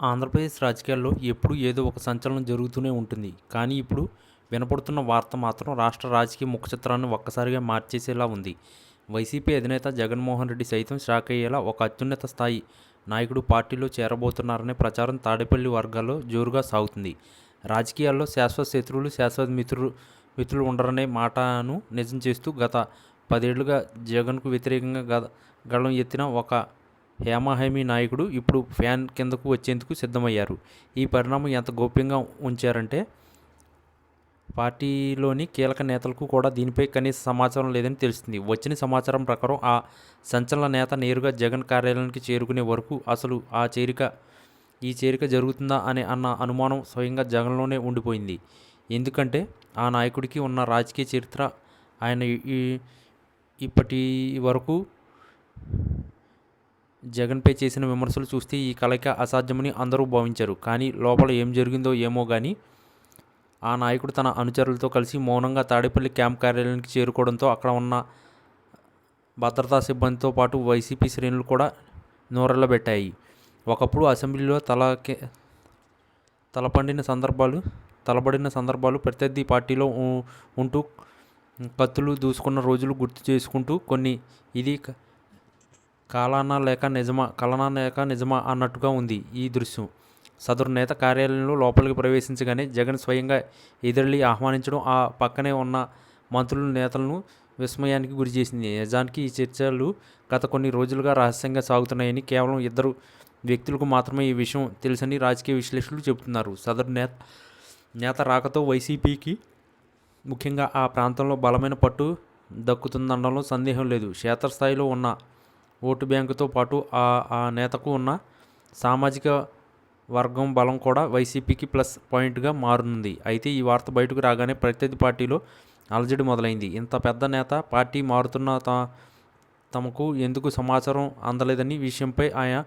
ఆంధ్రప్రదేశ్ రాజకీయాల్లో ఎప్పుడూ ఏదో ఒక సంచలనం జరుగుతూనే ఉంటుంది. కానీ ఇప్పుడు వినపడుతున్న వార్త మాత్రం రాష్ట్ర రాజకీయ ముఖచిత్రాన్ని ఒక్కసారిగా మార్చేసేలా ఉంది. వైసీపీ అధినేత జగన్మోహన్ రెడ్డి సైతం షాక్ అయ్యేలా ఒక అత్యున్నత స్థాయి నాయకుడు పార్టీలో చేరబోతున్నారనే ప్రచారం తాడేపల్లి వర్గాల్లో జోరుగా సాగుతుంది. రాజకీయాల్లో శాశ్వత శత్రువులు శాశ్వత మిత్రులు మిత్రులు ఉండరనే మాటను నిజం చేస్తూ గత పదేళ్ళుగా జగన్కు వ్యతిరేకంగా గద గళం ఎత్తిన ఒక హేమాహేమి నాయకుడు ఇప్పుడు ఫ్యాన్ కిందకు వచ్చేందుకు సిద్ధమయ్యారు. ఈ పరిణామం ఎంత గోప్యంగా ఉంచారంటే పార్టీలోని కీలక నేతలకు కూడా దీనిపై కనీస సమాచారం లేదని తెలిసింది వచ్చిన సమాచారం ప్రకారం ఆ సంచలన నేత నేరుగా జగన్ కార్యాలయానికి చేరుకునే వరకు అసలు ఆ చేరిక ఈ చేరిక జరుగుతుందా అనే అన్న అనుమానం స్వయంగా జగన్లోనే ఉండిపోయింది. ఎందుకంటే ఆ నాయకుడికి ఉన్న రాజకీయ చరిత్ర ఆయన ఈ ఇప్పటి వరకు జగన్పై చేసిన విమర్శలు చూస్తే ఈ కలయిక అసాధ్యమని అందరూ భావించారు. కానీ లోపల ఏం జరిగిందో ఏమో కానీ ఆ నాయకుడు తన అనుచరులతో కలిసి మౌనంగా తాడేపల్లి క్యాంప్ కార్యాలయానికి చేరుకోవడంతో అక్కడ ఉన్న భద్రతా సిబ్బందితో పాటు వైసీపీ శ్రేణులు కూడా నోరెళ్ళబెట్టాయి. ఒకప్పుడు అసెంబ్లీలో తలకే తలపండిన సందర్భాలు తలబడిన సందర్భాలు ప్రత్యర్థి పార్టీలో ఉంటూ కత్తులు దూసుకున్న రోజులు గుర్తు చేసుకుంటూ కొన్ని ఇది కాలానా లేక నిజమా కలనా లేక నిజమా అన్నట్టుగా ఉంది ఈ దృశ్యం. సదరు నేత కార్యాలయంలో లోపలికి ప్రవేశించగానే జగన్ స్వయంగా ఎదురెళ్ళి ఆహ్వానించడం ఆ పక్కనే ఉన్న మంత్రుల నేతలను విస్మయానికి గురిచేసింది నిజానికి ఈ చర్చలు గత కొన్ని రోజులుగా రహస్యంగా సాగుతున్నాయని కేవలం ఇద్దరు వ్యక్తులకు మాత్రమే ఈ విషయం తెలుసని రాజకీయ విశ్లేషకులు చెబుతున్నారు. సదరు నేత నేత రాకతో వైసీపీకి ముఖ్యంగా ఆ ప్రాంతంలో బలమైన పట్టు దక్కుతుందనడంలో సందేహం లేదు. క్షేత్రస్థాయిలో ఉన్న ఓటు బ్యాంకుతో పాటు ఆ ఆ నేతకు ఉన్న సామాజిక వర్గం బలం కూడా వైసీపీకి ప్లస్ పాయింట్గా మారనుంది. అయితే ఈ వార్త బయటకు రాగానే ప్రత్యర్థి పార్టీలో అలజడి మొదలైంది. ఇంత పెద్ద నేత పార్టీ మారుతున్న త- తమకు ఎందుకు సమాచారం అందలేదని విషయంపై ఆయా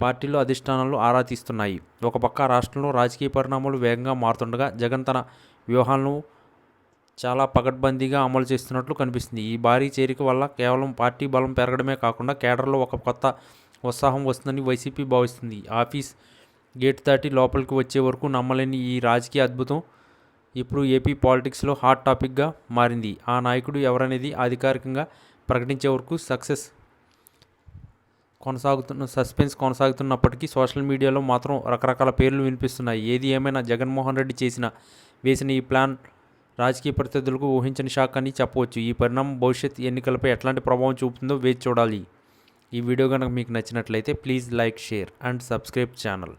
పార్టీలో అధిష్టానాలు ఆరా తీస్తున్నాయి. ఒక పక్క రాష్ట్రంలో రాజకీయ పరిణామాలు వేగంగా మారుతుండగా జగన్ తన వ్యూహాలను చాలా పగడ్బందీగా అమలు చేస్తున్నట్లు కనిపిస్తుంది. ఈ భారీ చేరిక వల్ల కేవలం పార్టీ బలం పెరగడమే కాకుండా కేడర్లో ఒక కొత్త ఉత్సాహం వస్తుందని వైసీపీ భావిస్తుంది. ఆఫీస్ గేట్ దాటి లోపలికి వచ్చే వరకు నమ్మలేని ఈ రాజకీయ అద్భుతం ఇప్పుడు ఏపీ పాలిటిక్స్లో హాట్ టాపిక్గా మారింది. ఆ నాయకుడు ఎవరనేది అధికారికంగా ప్రకటించే వరకు సక్సెస్ కొనసాగుతున్న సస్పెన్స్ కొనసాగుతున్నప్పటికీ సోషల్ మీడియాలో మాత్రం రకరకాల పేర్లు వినిపిస్తున్నాయి. ఏది ఏమైనా జగన్మోహన్ రెడ్డి చేసిన వేసిన ఈ ప్లాన్ రాజకీయ ప్రత్యర్థులకు ఊహించని షాక్ అని చెప్పవచ్చు. ఈ పరిణామం భవిష్యత్ ఎన్నికలపై ఎట్లాంటి ప్రభావం చూపుతుందో వేచి చూడాలి. ఈ వీడియో కనుక మీకు నచ్చినట్లయితే please like share and subscribe channel.